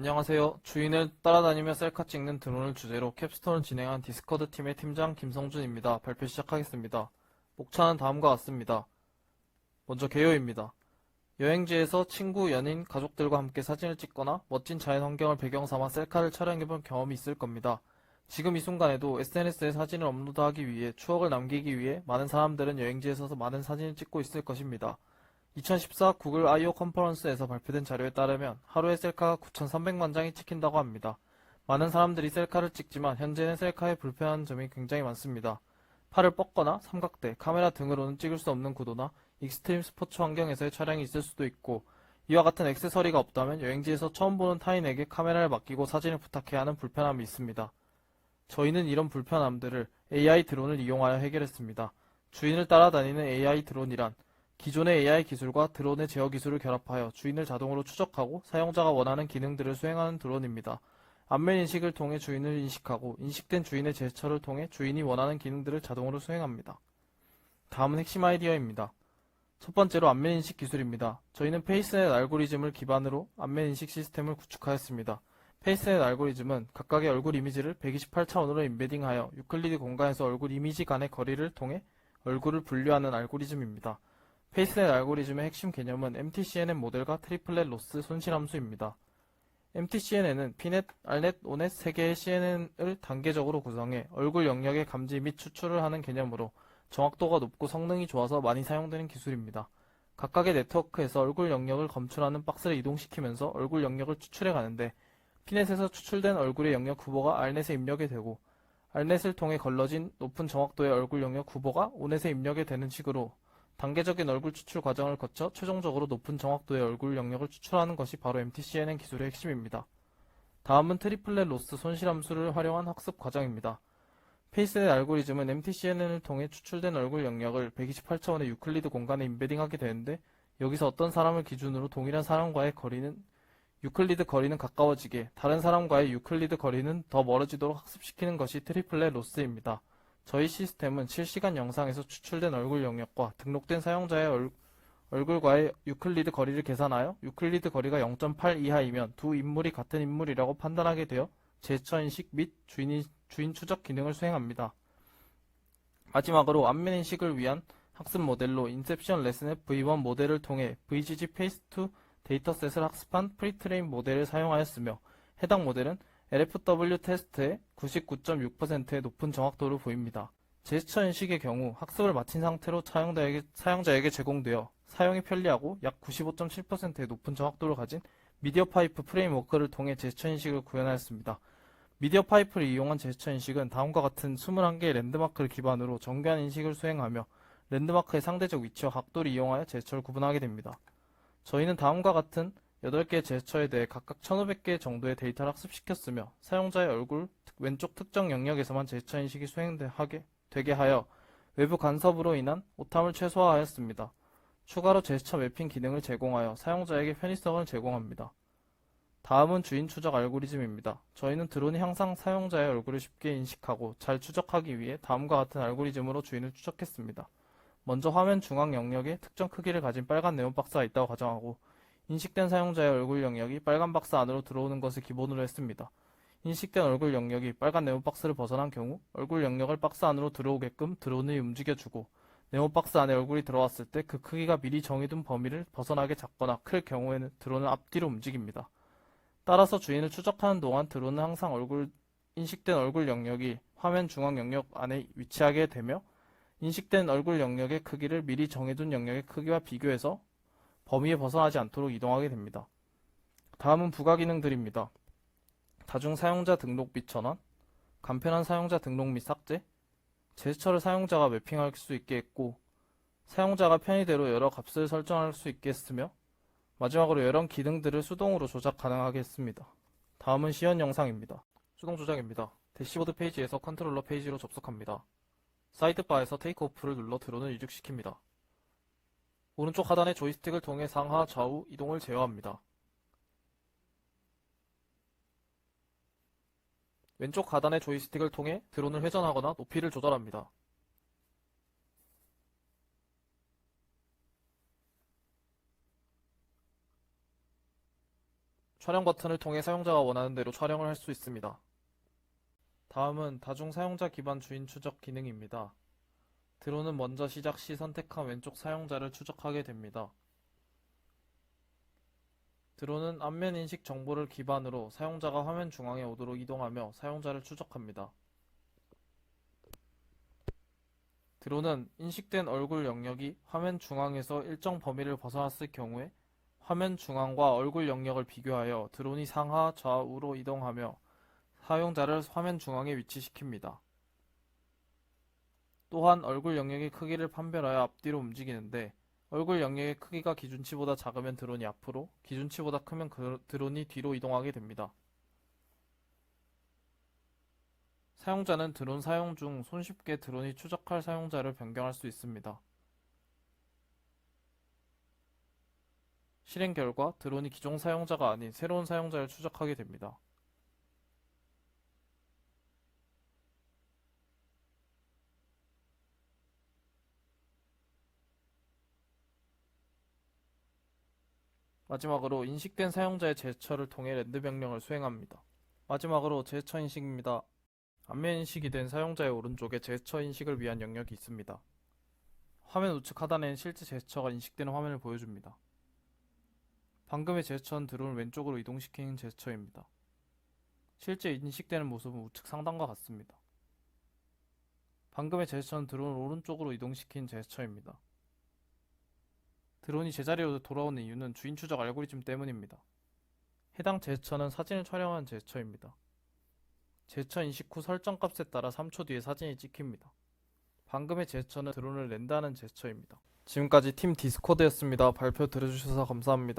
안녕하세요. 주인을 따라다니며 셀카 찍는 드론을 주제로 캡스톤을 진행한 디스커드 팀의 팀장 김성준입니다. 발표 시작하겠습니다. 목차는 다음과 같습니다. 먼저 개요입니다. 여행지에서 친구, 연인, 가족들과 함께 사진을 찍거나 멋진 자연 환경을 배경 삼아 셀카를 촬영해본 경험이 있을 겁니다. 지금 이 순간에도 SNS에 사진을 업로드하기 위해 추억을 남기기 위해 많은 사람들은 여행지에서 많은 사진을 찍고 있을 것입니다. 2014 구글 I.O. 컨퍼런스에서 발표된 자료에 따르면 하루에 셀카가 9,300만 장이 찍힌다고 합니다. 많은 사람들이 셀카를 찍지만 현재는 셀카의 불편한 점이 굉장히 많습니다. 팔을 뻗거나 삼각대, 카메라 등으로는 찍을 수 없는 구도나 익스트림 스포츠 환경에서의 촬영이 있을 수도 있고 이와 같은 액세서리가 없다면 여행지에서 처음 보는 타인에게 카메라를 맡기고 사진을 부탁해야 하는 불편함이 있습니다. 저희는 이런 불편함들을 AI 드론을 이용하여 해결했습니다. 주인을 따라다니는 AI 드론이란 기존의 AI 기술과 드론의 제어 기술을 결합하여 주인을 자동으로 추적하고 사용자가 원하는 기능들을 수행하는 드론입니다. 안면 인식을 통해 주인을 인식하고 인식된 주인의 제스처를 통해 주인이 원하는 기능들을 자동으로 수행합니다. 다음은 핵심 아이디어입니다. 첫 번째로 안면 인식 기술입니다. 저희는 페이스넷 알고리즘을 기반으로 안면 인식 시스템을 구축하였습니다. 페이스넷 알고리즘은 각각의 얼굴 이미지를 128 차원으로 임베딩하여 유클리드 공간에서 얼굴 이미지 간의 거리를 통해 얼굴을 분류하는 알고리즘입니다. 페이스넷 알고리즘의 핵심 개념은 MTCNN 모델과 트리플렛 로스 손실 함수입니다. MTCNN은 Pnet, Rnet, Onet 3개의 CNN을 단계적으로 구성해 얼굴 영역의 감지 및 추출을 하는 개념으로 정확도가 높고 성능이 좋아서 많이 사용되는 기술입니다. 각각의 네트워크에서 얼굴 영역을 검출하는 박스를 이동시키면서 얼굴 영역을 추출해 가는데 피넷에서 추출된 얼굴의 영역 후보가 R넷에 입력이 되고 R넷을 통해 걸러진 높은 정확도의 얼굴 영역 후보가 O넷에 입력이 되는 식으로 단계적인 얼굴 추출 과정을 거쳐 최종적으로 높은 정확도의 얼굴 영역을 추출하는 것이 바로 MTCNN 기술의 핵심입니다. 다음은 트리플렛 로스 손실 함수를 활용한 학습 과정입니다. 페이스넷 알고리즘은 MTCNN을 통해 추출된 얼굴 영역을 128차원의 유클리드 공간에 임베딩하게 되는데 여기서 어떤 사람을 기준으로 동일한 사람과의 거리는 유클리드 거리는 가까워지게 다른 사람과의 유클리드 거리는 더 멀어지도록 학습시키는 것이 트리플렛 로스입니다. 저희 시스템은 실시간 영상에서 추출된 얼굴 영역과 등록된 사용자의 얼, 얼굴과의 유클리드 거리를 계산하여 유클리드 거리가 0.8 이하이면 두 인물이 같은 인물이라고 판단하게 되어 제스처 인식 및 주인, 주인 추적 기능을 수행합니다. 마지막으로 안면 인식을 위한 학습 모델로 인셉션 레슨의 V1 모델을 통해 VGG 페이스2 데이터셋을 학습한 프리트레인 모델을 사용하였으며 해당 모델은 LFW 테스트의 99.6%의 높은 정확도를 보입니다. 제스처 인식의 경우 학습을 마친 상태로 사용자에게, 사용자에게 제공되어 사용이 편리하고 약 95.7%의 높은 정확도를 가진 미디어 파이프 프레임워크를 통해 제스처 인식을 구현하였습니다. 미디어 파이프를 이용한 제스처 인식은 다음과 같은 21개의 랜드마크를 기반으로 정교한 인식을 수행하며 랜드마크의 상대적 위치와 각도를 이용하여 제스처를 구분하게 됩니다. 저희는 다음과 같은 8개의 제스처에 대해 각각 1500개 정도의 데이터를 학습시켰으며 사용자의 얼굴 왼쪽 특정 영역에서만 제스처 인식이 수행하게 되게 하여 외부 간섭으로 인한 오탐을 최소화하였습니다. 추가로 제스처 매핑 기능을 제공하여 사용자에게 편의성을 제공합니다. 다음은 주인 추적 알고리즘입니다. 저희는 드론이 항상 사용자의 얼굴을 쉽게 인식하고 잘 추적하기 위해 다음과 같은 알고리즘으로 주인을 추적했습니다. 먼저 화면 중앙 영역에 특정 크기를 가진 빨간 네온 박스가 있다고 가정하고 인식된 사용자의 얼굴 영역이 빨간 박스 안으로 들어오는 것을 기본으로 했습니다. 인식된 얼굴 영역이 빨간 네온 박스를 벗어난 경우 얼굴 영역을 박스 안으로 들어오게끔 드론을 움직여주고 네온 박스 안에 얼굴이 들어왔을 때 그 크기가 미리 정해둔 범위를 벗어나게 작거나 클 경우에는 드론을 앞뒤로 움직입니다. 따라서 주인을 추적하는 동안 드론은 항상 얼굴 인식된 얼굴 영역이 화면 중앙 영역 안에 위치하게 되며 인식된 얼굴 영역의 크기를 미리 정해둔 영역의 크기와 비교해서 범위에 벗어나지 않도록 이동하게 됩니다. 다음은 부가 기능들입니다. 다중 사용자 등록 및 전환, 간편한 사용자 등록 및 삭제, 제스처를 사용자가 매핑할 수 있게 했고, 사용자가 편의대로 여러 값을 설정할 수 있게 했으며, 마지막으로 여러 기능들을 수동으로 조작 가능하게 했습니다. 다음은 시연 영상입니다. 수동 조작입니다. 대시보드 페이지에서 컨트롤러 페이지로 접속합니다. 사이드바에서 테이크오프를 눌러 드론을 이륙시킵니다. 오른쪽 하단의 조이스틱을 통해 상하 좌우 이동을 제어합니다. 왼쪽 하단의 조이스틱을 통해 드론을 회전하거나 높이를 조절합니다. 촬영 버튼을 통해 사용자가 원하는 대로 촬영을 할 수 있습니다. 다음은 다중 사용자 기반 주인 추적 기능입니다. 드론은 먼저 시작 시 선택한 왼쪽 사용자를 추적하게 됩니다. 드론은 안면 인식 정보를 기반으로 사용자가 화면 중앙에 오도록 이동하며 사용자를 추적합니다. 드론은 인식된 얼굴 영역이 화면 중앙에서 일정 범위를 벗어났을 경우에 화면 중앙과 얼굴 영역을 비교하여 드론이 상하 좌우로 이동하며 사용자를 화면 중앙에 위치시킵니다. 또한 얼굴 영역의 크기를 판별하여 앞뒤로 움직이는데 얼굴 영역의 크기가 기준치보다 작으면 드론이 앞으로, 기준치보다 크면 그- 드론이 뒤로 이동하게 됩니다. 사용자는 드론 사용 중 손쉽게 드론이 추적할 사용자를 변경할 수 있습니다. 실행 결과 드론이 기존 사용자가 아닌 새로운 사용자를 추적하게 됩니다. 마지막으로 인식된 사용자의 제스처를 통해 랜드 명령을 수행합니다. 마지막으로 제스처 인식입니다. 안면 인식이 된 사용자의 오른쪽에 제스처 인식을 위한 영역이 있습니다. 화면 우측 하단엔 실제 제스처가 인식되는 화면을 보여줍니다. 방금의 제스처는 드론을 왼쪽으로 이동시키는 제스처입니다. 실제 인식되는 모습은 우측 상단과 같습니다. 방금의 제스처는 드론을 오른쪽으로 이동시킨 제스처입니다. 드론이 제자리로 돌아오는 이유는 주인 추적 알고리즘 때문입니다. 해당 제스처는 사진을 촬영한 제스처입니다. 제스처 인식 후 설정 값에 따라 3초 뒤에 사진이 찍힙니다. 방금의 제스처는 드론을 랜드하는 제스처입니다. 지금까지 팀 디스코드였습니다. 발표 들어주셔서 감사합니다.